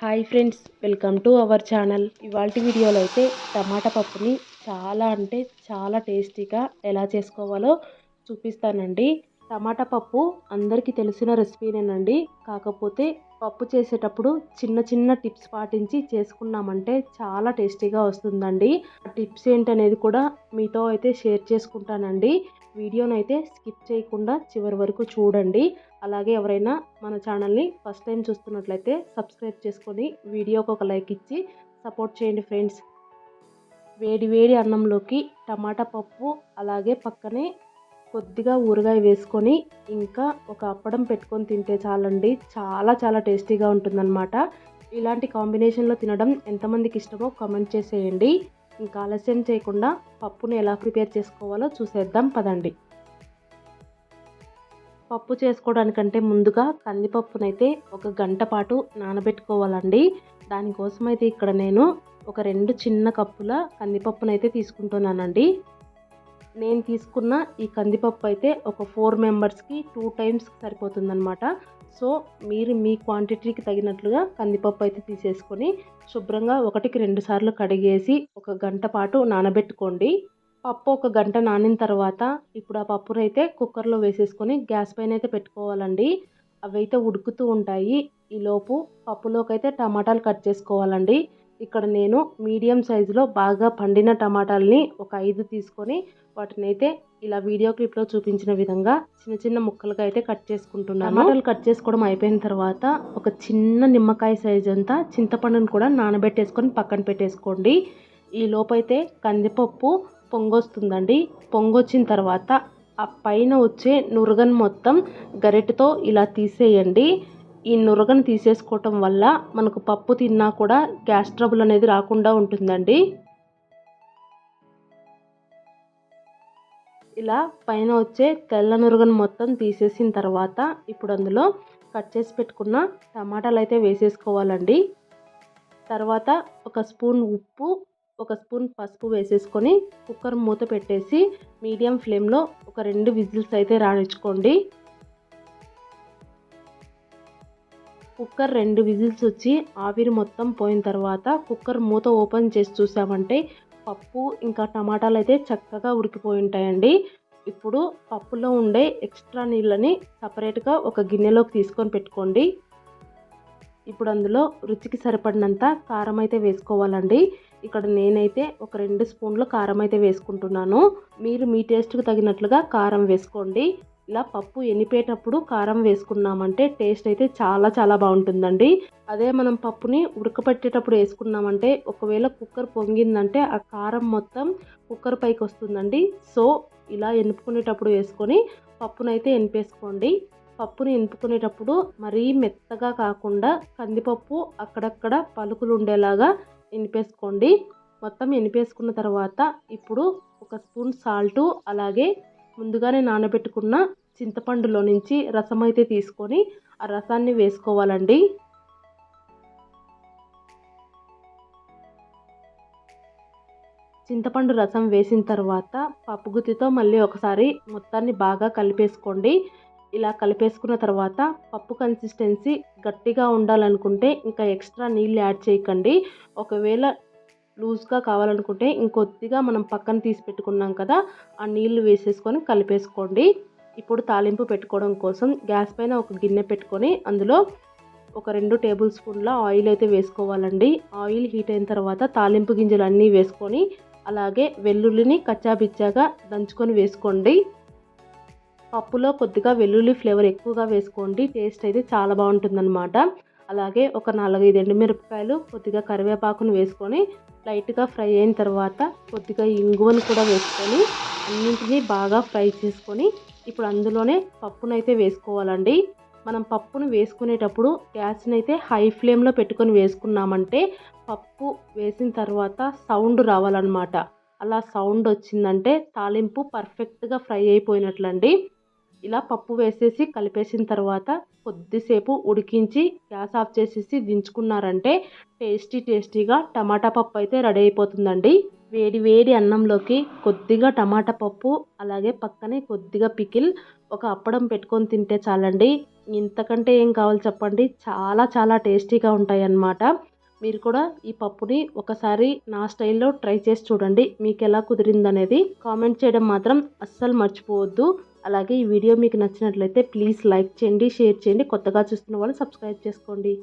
Hi friends welcome to our channel. ఇవాళ వీడియోలో అయితే టమాటా పప్పుని చాలా అంటే చాలా టేస్టీగా ఎలా చేసుకోవాలో చూపిస్తానండి. టమాటా పప్పు అందరికీ తెలిసిన రెసిపీనేనండి. కాకపోతే పప్పు చేసేటప్పుడు చిన్న చిన్న టిప్స్ పాటించి చేసుకున్నామంటే చాలా టేస్టీగా వస్తుందండి. ఆ టిప్స్ ఏంటనేది కూడా మీతో అయితే షేర్ చేసుకుంటానండి. వీడియోనైతే అయితే స్కిప్ చేయకుండా చివరి వరకు చూడండి. అలాగే ఎవరైనా మన ఛానల్ని ఫస్ట్ టైం చూస్తున్నట్లయితే సబ్స్క్రైబ్ చేసుకొని వీడియోకి ఒక లైక్ ఇచ్చి సపోర్ట్ చేయండి ఫ్రెండ్స్. వేడి వేడి అన్నంలోకి టమాటా పప్పు అలాగే పక్కనే కొద్దిగా ఊరగాయ వేసుకొని ఇంకా ఒక అప్పడం పెట్టుకొని తింటే చాలండి. చాలా చాలా టేస్టీగా ఉంటుందన్నమాట. ఇలాంటి కాంబినేషన్లో తినడం ఎంతమందికి ఇష్టమో కామెంట్ చేసేయండి. ఇంకా ఆలస్యం చేయకుండా పప్పుని ఎలా ప్రిపేర్ చేసుకోవాలో చూసేద్దాం పదండి. పప్పు చేసుకోవడానికంటే ముందుగా కందిపప్పునైతే ఒక గంట పాటు నానబెట్టుకోవాలండి. దానికోసం అయితే ఇక్కడ నేను ఒక రెండు చిన్న కప్పుల కందిపప్పునైతే తీసుకుంటున్నానండి. నేను తీసుకున్న ఈ కందిపప్పు అయితే ఒక ఫోర్ మెంబర్స్కి టూ టైమ్స్ సరిపోతుందన్నమాట. సో మీరు మీ క్వాంటిటీకి తగినట్లుగా కందిపప్పు అయితే తీసేసుకొని శుభ్రంగా ఒకటికి రెండు సార్లు కడిగేసి ఒక గంట పాటు నానబెట్టుకోండి. పప్పు ఒక గంట నానిన తర్వాత ఇప్పుడు ఆ పప్పును అయితే కుక్కర్లో వేసేసుకొని గ్యాస్ పైన అయితే పెట్టుకోవాలండి. అవి అయితే ఉడుకుతూ ఉంటాయి. ఈలోపు పప్పులోకి అయితే టమాటాలు కట్ చేసుకోవాలండి. ఇక్కడ నేను మీడియం సైజులో బాగా పండిన టమాటాలని ఒక ఐదు తీసుకొని వాటిని అయితే ఇలా వీడియో క్లిప్లో చూపించిన విధంగా చిన్న చిన్న ముక్కలుగా అయితే కట్ చేసుకుంటున్నాను. టమాటాలు కట్ చేసుకోవడం అయిపోయిన తర్వాత ఒక చిన్న నిమ్మకాయ సైజ్ అంతా చింతపండును కూడా నానబెట్టేసుకొని పక్కన పెట్టేసుకోండి. ఈ లోపైతే కందిపప్పు పొంగొస్తుందండి. పొంగొచ్చిన తర్వాత ఆ పైన వచ్చే నురగను మొత్తం గరిటతో ఇలా తీసేయండి. ఈ నురగను తీసేసుకోవటం వల్ల మనకు పప్పు తిన్నా కూడా గ్యాస్ ట్రబుల్ అనేది రాకుండా ఉంటుందండి. ఇలా పైన వచ్చే తెల్ల నురగను మొత్తం తీసేసిన తర్వాత ఇప్పుడు అందులో కట్ చేసి పెట్టుకున్న టమాటాలు అయితే వేసేసుకోవాలండి. తర్వాత ఒక స్పూన్ ఉప్పు ఒక స్పూన్ పసుపు వేసేసుకొని కుక్కర్ మూత పెట్టేసి మీడియం ఫ్లేమ్లో ఒక రెండు విజిల్స్ అయితే రాణించుకోండి కుక్కర్ రెండు విజిల్స్ వచ్చి ఆవిరి మొత్తం పోయిన తర్వాత కుక్కర్ మూత ఓపెన్ చేసి చూసామంటే పప్పు ఇంకా టమాటాలు అయితే చక్కగా ఉడికిపోయి ఉంటాయండి. ఇప్పుడు పప్పులో ఉండే ఎక్స్ట్రా నీళ్ళని సపరేట్గా ఒక గిన్నెలోకి తీసుకొని పెట్టుకోండి. ఇప్పుడు అందులో రుచికి సరిపడినంత కారం అయితే వేసుకోవాలండి. ఇక్కడ నేనైతే ఒక రెండు స్పూన్లు కారం అయితే వేసుకుంటున్నాను. మీరు మీ టేస్ట్కి తగినట్లుగా కారం వేసుకోండి. ఇలా పప్పు ఎనిపేటప్పుడు కారం వేసుకున్నామంటే టేస్ట్ అయితే చాలా చాలా బాగుంటుందండి. అదే మనం పప్పుని ఉడకపెట్టేటప్పుడు వేసుకున్నామంటే ఒకవేళ కుక్కర్ పొంగిందంటే ఆ కారం మొత్తం కుక్కర్ పైకి వస్తుందండి. సో ఇలా ఎనుపుకునేటప్పుడు వేసుకొని పప్పునైతే ఎనిపేసుకోండి. పప్పుని ఎనుపుకునేటప్పుడు మరీ మెత్తగా కాకుండా కందిపప్పు అక్కడక్కడ పలుకులు ఉండేలాగా ఎనిపేసుకోండి. మొత్తం ఎనిపేసుకున్న తర్వాత ఇప్పుడు ఒక స్పూన్ సాల్టు అలాగే ముందుగానే నానబెట్టుకున్న చింతపండులో నుంచి రసం అయితే తీసుకొని ఆ రసాన్ని వేసుకోవాలండి. చింతపండు రసం వేసిన తర్వాత పప్పు గుత్తితో మళ్ళీ ఒకసారి మొత్తాన్ని బాగా కలిపేసుకోండి. ఇలా కలిపేసుకున్న తర్వాత పప్పు కన్సిస్టెన్సీ గట్టిగా ఉండాలనుకుంటే ఇంకా ఎక్స్ట్రా నీళ్ళు యాడ్ చేయకండి. ఒకవేళ లూజ్గా కావాలనుకుంటే ఇంకొద్దిగా మనం పక్కన తీసి పెట్టుకున్నాం కదా ఆ నీళ్ళు వేసేసుకొని కలిపేసుకోండి. ఇప్పుడు తాలింపు పెట్టుకోవడం కోసం గ్యాస్ పైన ఒక గిన్నె పెట్టుకొని అందులో ఒక రెండు టేబుల్ స్పూన్ల ఆయిల్ అయితే వేసుకోవాలండి. ఆయిల్ హీట్ అయిన తర్వాత తాలింపు గింజలు అన్నీ వేసుకొని అలాగే వెల్లుల్లిని కచ్చాబిచ్చాగా దంచుకొని వేసుకోండి. పప్పులో కొద్దిగా వెల్లుల్లి ఫ్లేవర్ ఎక్కువగా వేసుకోండి టేస్ట్ అయితే చాలా బాగుంటుందన్నమాట. అలాగే ఒక నాలుగైదు ఎండుమిరపకాయలు కొద్దిగా కరివేపాకును వేసుకొని లైట్గా ఫ్రై అయిన తర్వాత కొద్దిగా ఇంగువను కూడా వేసుకొని అన్నింటినీ బాగా ఫ్రై చేసుకొని ఇప్పుడు అందులోనే పప్పునైతే వేసుకోవాలండి. మనం పప్పును వేసుకునేటప్పుడు గ్యాస్ని అయితే హై ఫ్లేమ్లో పెట్టుకొని వేసుకున్నామంటే పప్పు వేసిన తర్వాత సౌండ్ రావాలన్నమాట. అలా సౌండ్ వచ్చిందంటే తాలింపు పర్ఫెక్ట్గా ఫ్రై అయిపోయినట్లండి. ఇలా పప్పు వేసేసి కలిపేసిన తర్వాత కొద్దిసేపు ఉడికించి గ్యాస్ ఆఫ్ చేసేసి దించుకున్నారంటే టేస్టీ టేస్టీగా టమాటా పప్పు అయితే రెడీ అయిపోతుందండి. వేడి వేడి అన్నంలోకి కొద్దిగా టమాటా పప్పు అలాగే పక్కనే కొద్దిగా పికిల్ ఒక అప్పడం పెట్టుకొని తింటే చాలండి. ఇంతకంటే ఏం కావాలి చెప్పండి? చాలా చాలా టేస్టీగా ఉంటాయి అన్నమాట మీరు కూడా ఈ పప్పుని ఒకసారి నా స్టైల్లో ట్రై చేసి చూడండి. మీకు ఎలా కుదిరిందనేది కామెంట్ చేయడం మాత్రం అస్సలు మర్చిపోవద్దు. అలాగే ఈ వీడియో మీకు నచ్చినట్లయితే ప్లీజ్ లైక్ చేయండి షేర్ చేయండి. కొత్తగా చూస్తున్న వాళ్ళు సబ్స్క్రైబ్ చేసుకోండి.